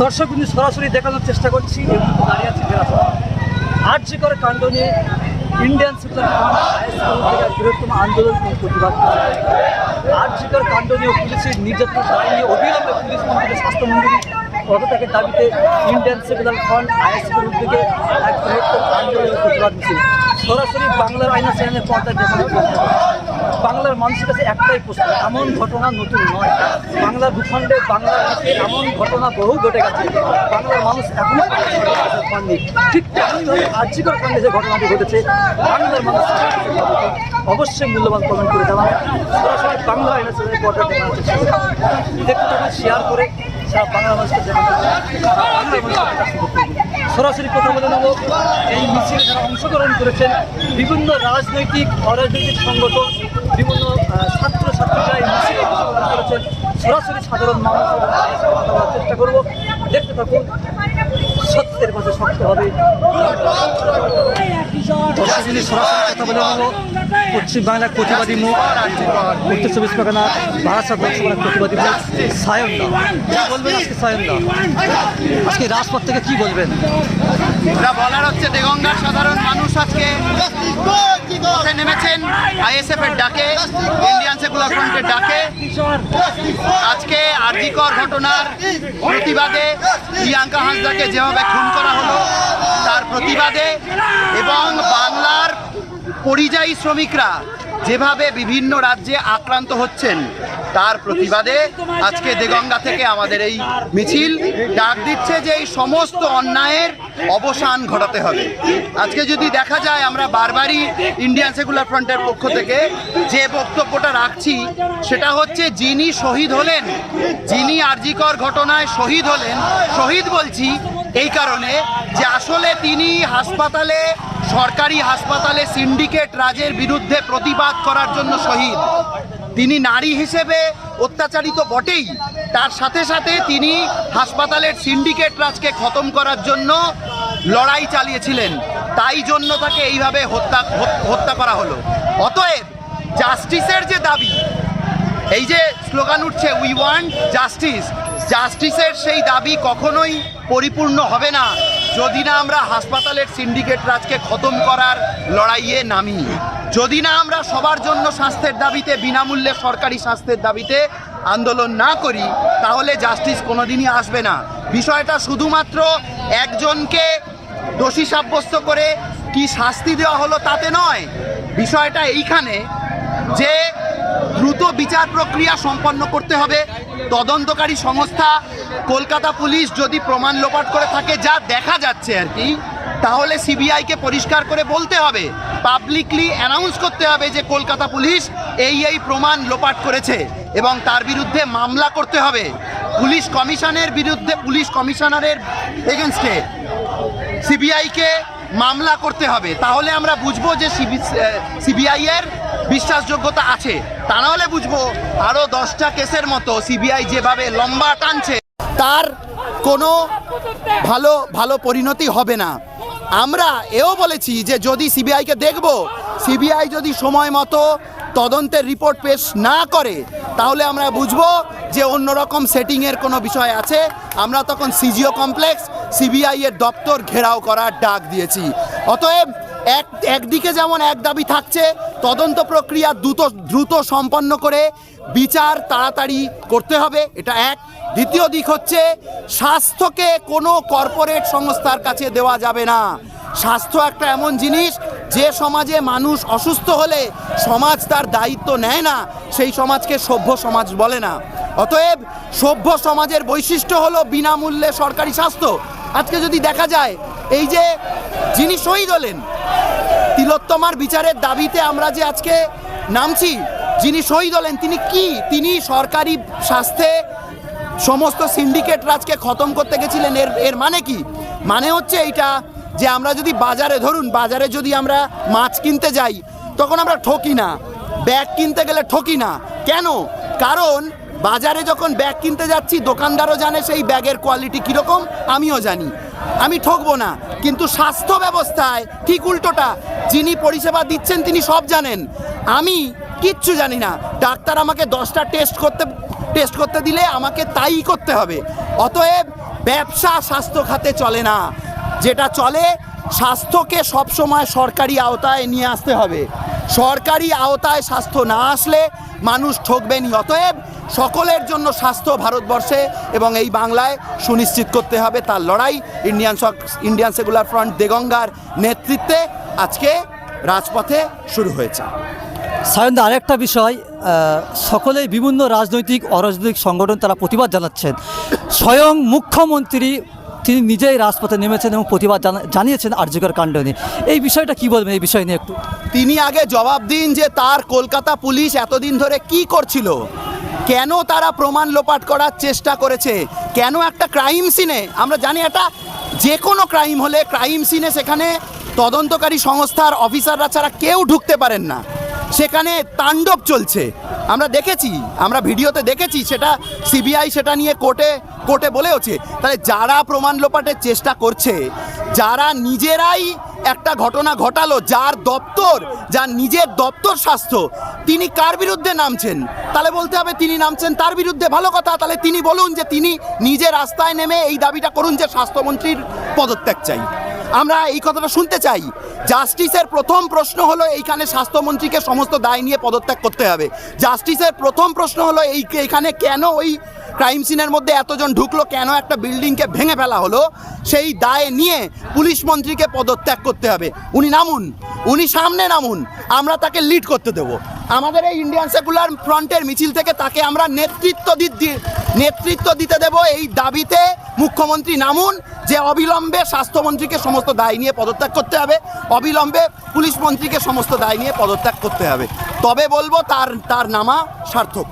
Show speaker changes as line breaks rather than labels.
দর্শক কিন্তু সরাসরি দেখানোর চেষ্টা করছি। দাঁড়িয়ে আছে জেলা আর্যিকর কাণ্ড নিয়ে ইন্ডিয়ান থেকে বৃহত্তম আন্দোলন প্রতিবাদ আর্যিকর কাণ্ড নিয়ে পুলিশের নির্যাতন দাঁড়িয়ে অবিলম্বে পুলিশ মন্ত্রী স্বাস্থ্যমন্ত্রী পদত্যাগের দাবিতে ইন্ডিয়ান সেকুলার ফ্রন্ট আইএসপির উদ্যোগে এক বৃহত্তম আন্দোলন প্রতিবাদ সরাসরি বাংলার আইনা চ্যানেলের পর্দায় দেখানো বাংলার মানুষের কাছে একটাই প্রশ্ন, এমন ঘটনা নতুন নয়। বাংলার ভূখণ্ডে বাংলার দিকে এমন ঘটনা বহু ঘটে গেছে। বাংলার মানুষ এখনও পাননি। ঠিক তেমনইভাবে আর্যিকর কাণ্ডে যে ঘটনাটি ঘটেছে, বাংলার মানুষ অবশ্যই মূল্যবান কমেন্ট করে জানাবেন সরাসরি বাংলা চ্যানেলের পর্দায় দেখানোর দেখতে শেয়ার করে সারা বাংলা মানুষকে জানাবেন বাংলার সরাসরি কথা বলে নেব। এই মিছিলে যারা অংশগ্রহণ করেছেন বিভিন্ন রাজনৈতিক অরাজনৈতিক সংগঠন বিভিন্ন ছাত্র ছাত্রীরা এই মিছিলে অংশগ্রহণ করেছেন। সরাসরি সাধারণ মানুষ কথা বলার চেষ্টা করব। দেখতে থাকুন সত্যের কথা সত্য হবে। সরাসরি কথা বলে নেব। পশ্চিম বাংলার প্রতিবাদী মুখ, উত্তর চব্বিশ পরগনা বারাসাত লোকসভার প্রতিবাদী মুখ সায়ন দা বলবেন আজকে সায়ন আজকে রাজপথ থেকে কি বলবেন?
এটা বলার হচ্ছে দেগঙ্গার সাধারণ মানুষ আজকে নেমেছেন আইএসএফ এর ডাকে, ইন্ডিয়ান সেকুলার ফ্রন্টের ডাকে। আজকে আরজিকর ঘটনার প্রতিবাদে প্রিয়াঙ্কা হাসদাকে যেভাবে খুন করা হলো, তার প্রতিবাদে এবং বাংলার পরিযায়ী শ্রমিকরা যেভাবে বিভিন্ন রাজ্যে আক্রান্ত হচ্ছেন, তার প্রতিবাদে আজকে দেগঙ্গা থেকে আমাদের এই মিছিল ডাক দিচ্ছে যে এই সমস্ত অন্যায়ের অবসান ঘটাতে হবে। আজকে যদি দেখা যায় আমরা বারবারই ইন্ডিয়ান সেকুলার ফ্রন্টের পক্ষ থেকে যে বক্তব্যটা রাখছি, সেটা হচ্ছে যিনি শহীদ হলেন, যিনি আরজিকর ঘটনায় শহীদ হলেন, শহীদ বলছি এই কারণে যে আসলে তিনি হাসপাতালে সরকারি হাসপাতালে সিন্ডিকেট রাজের বিরুদ্ধে প্রতিবাদ করার জন্য শহীদ। তিনি নারী হিসেবে অত্যাচারিত বটেই। তার সাথে সাথে তিনি হাসপাতালের সিন্ডিকেট রাজকে খতম করার জন্য লড়াই চালিয়েছিলেন। তাই জন্য তাকে এইভাবে হত্যা হত্যা করা হলো। অতএব জাস্টিসের যে দাবি, এই যে স্লোগান উঠছে উই ওয়ান্ট জাস্টিস জাস্টিসের সেই দাবি কখনোই পরিপূর্ণ হবে না। যদি না আমরা হাসপাতালের সিন্ডিকেট রাজকে খতম করার লড়াইয়ে নামি, যদি না আমরা সবার জন্য স্বাস্থ্যের দাবিতে, বিনামূল্যে সরকারি স্বাস্থ্যের দাবিতে আন্দোলন না করি, তাহলে জাস্টিস কোনোদিনই আসবে না। বিষয়টা শুধুমাত্র একজনকে দোষী সাব্যস্ত করে কি শাস্তি দেওয়া হলো তাতে নয়। বিষয়টা এইখানে যে দ্রুত বিচার প্রক্রিয়া সম্পন্ন করতে হবে। তদন্তকারী সংস্থা, কলকাতা পুলিশ যদি প্রমাণ লোপাট করে থাকে, যা দেখা যাচ্ছে আর কি, তাহলে সিবিআইকে পরিষ্কার করে বলতে হবে পাবলিকলি অ্যানাউন্স করতে হবে যে কলকাতা পুলিশ এই এই প্রমাণ লোপাট করেছে এবং তার বিরুদ্ধে মামলা করতে হবে। পুলিশ কমিশনের বিরুদ্ধে, পুলিশ কমিশনারের এগেনস্টে সিবিআইকে মামলা করতে হবে। তাহলে আমরা বুঝব যে সিবিআই এর বিশ্বাসযোগ্যতা আছে। তা নাহলে বুঝব আরও দশটা কেসের মতো সিবিআই যেভাবে লম্বা টানছে, তার কোনো ভালো ভালো পরিণতি হবে না। আমরা এও বলেছি যে যদি সিবিআইকে দেখব, সিবিআই যদি সময় মতো তদন্তের রিপোর্ট পেশ না করে, তাহলে আমরা বুঝব যে অন্যরকম সেটিংয়ের কোনো বিষয় আছে। আমরা তখন সিজিও কমপ্লেক্স সিবিআই এর দপ্তর ঘেরাও করার ডাক দিয়েছি। অতএব এক, একদিকে যেমন এক দাবি থাকছে, তদন্ত প্রক্রিয়া দ্রুত দ্রুত সম্পন্ন করে বিচার তাড়াতাড়ি করতে হবে, এটা এক। দ্বিতীয় দিক হচ্ছে, স্বাস্থ্যকে কোনো কর্পোরেট সংস্থার কাছে দেওয়া যাবে না। স্বাস্থ্য একটা এমন জিনিস, যে সমাজে মানুষ অসুস্থ হলে সমাজ তার দায়িত্ব নেয় না, সেই সমাজকে সভ্য সমাজ বলে না। অতএব সভ্য সমাজের বৈশিষ্ট্য হলো বিনামূল্যে সরকারি স্বাস্থ্য। আজকে যদি দেখা যায়, এই যে যিনি শহীদ হলেন, তিলোত্তমার বিচারের দাবিতে আমরা যে আজকে নামছি, যিনি শহীদ হলেন, তিনি কি? তিনি সরকারি স্বাস্থ্যে সমস্ত সিন্ডিকেট রাজকে খতম করতে গেছিলেন, এর এর মানে কি? মানে হচ্ছে এইটা যে আমরা যদি বাজারে, ধরুন, বাজারে যদি আমরা মাছ কিনতে যাই, তখন আমরা ঠকি না, ব্যাগ কিনতে গেলে ঠকি না। কেন? কারণ বাজারে যখন ব্যাগ কিনতে যাচ্ছি, দোকানদারও জানে সেই ব্যাগের কোয়ালিটি কীরকম, আমিও জানি। আমি ঠকবো না, কিন্তু স্বাস্থ্য ব্যবস্থায় ঠিক উল্টোটা, যিনি পরিষেবা দিচ্ছেন তিনি সব জানেন। আমি কিচ্ছু জানি না, ডাক্তার আমাকে দশটা টেস্ট করতে টেস্ট করতে দিলে আমাকে তাই করতে হবে। অতএব ব্যবসা স্বাস্থ্য খাতে চলে না, যেটা চলে স্বাস্থ্যকে সবসময় সরকারি আওতায় নিয়ে আসতে হবে। সরকারি আওতায় স্বাস্থ্য না আসলে মানুষ ঠকবেনই, অতএব সকলের জন্য স্বাস্থ্য ভারতবর্ষে এবং এই বাংলায় সুনিশ্চিত করতে হবে তার লড়াই। ইন্ডিয়ান ইন্ডিয়ান সেকুলার ফ্রন্ট দেগঙ্গার নেতৃত্বে আজকে রাজপথে শুরু হয়েছে।
সায়ন্দা আরেকটা বিষয় আহ, সকলেই বিভিন্ন রাজনৈতিক অরাজনৈতিক সংগঠন তারা প্রতিবাদ জানাচ্ছেন। স্বয়ং মুখ্যমন্ত্রী তিনি নিজেই রাজপথে নেমেছেন এবং প্রতিবাদ জানা- জানিয়েছেন আর্যকর কাণ্ড নিয়ে। এই বিষয়টা কি বলবেন এই বিষয় নিয়ে একটু?
তিনি আগে জবাব দিন যে তার কলকাতা পুলিশ এতদিন ধরে কি করছিল। কেন তারা প্রমাণ লোপাট করার চেষ্টা করেছে? কেন একটা ক্রাইম সিনে আমরা জানি এটা যে কোনো ক্রাইম হলে ক্রাইম সিনে সেখানে তদন্তকারী সংস্থার অফিসাররা ছাড়া কেউ ঢুকতে পারেন না। সেখানে তাণ্ডব চলছে। আমরা দেখেছি, আমরা ভিডিওতে দেখেছি, সেটা সিবিআই সেটা নিয়ে কোর্টে কোর্টে বলেওছে। তাহলে যারা প্রমাণ লোপাটের চেষ্টা করছে যারা নিজেরাই একটা ঘটনা ঘটালো, যার দপ্তর, যার নিজের দপ্তর স্বাস্থ্য, তিনি কার বিরুদ্ধে নামছেন? তাহলে বলতে হবে তিনি নামছেন তার বিরুদ্ধে, ভালো কথা। তাহলে তিনি বলুন যে তিনি নিজে রাস্তায় নেমে এই দাবিটা করুন যে স্বাস্থ্যমন্ত্রীর পদত্যাগ চাই। আমরা এই কথাটা শুনতে চাই। জাস্টিসের প্রথম প্রশ্ন হলো, এইখানে স্বাস্থ্যমন্ত্রীকে সমস্ত দায় নিয়ে পদত্যাগ করতে হবে। জাস্টিসের প্রথম প্রশ্ন হলো, এই এখানে কেন ওই ক্রাইম সিনের মধ্যে এতজন ঢুকলো, কেন একটা বিল্ডিংকে ভেঙে ফেলা হলো? সেই দায় নিয়ে পুলিশ মন্ত্রীকে পদত্যাগ করতে হবে। উনি নামুন, উনি সামনে নামুন, আমরা তাকে লিড করতে দেব। আমাদের এই ইন্ডিয়ান সেকুলার ফ্রন্টের মিছিল থেকে তাকে আমরা নেতৃত্ব নেতৃত্ব দিতে দেব। এই দাবিতে মুখ্যমন্ত্রী নামুন যে অবিলম্বে স্বাস্থ্যমন্ত্রীকে সমস্ত দায় নিয়ে পদত্যাগ করতে হবে। অবিলম্বে পুলিশ মন্ত্রীকে সমস্ত দায় নিয়ে পদত্যাগ করতে হবে। তবে বলব তার তার নামা সার্থক।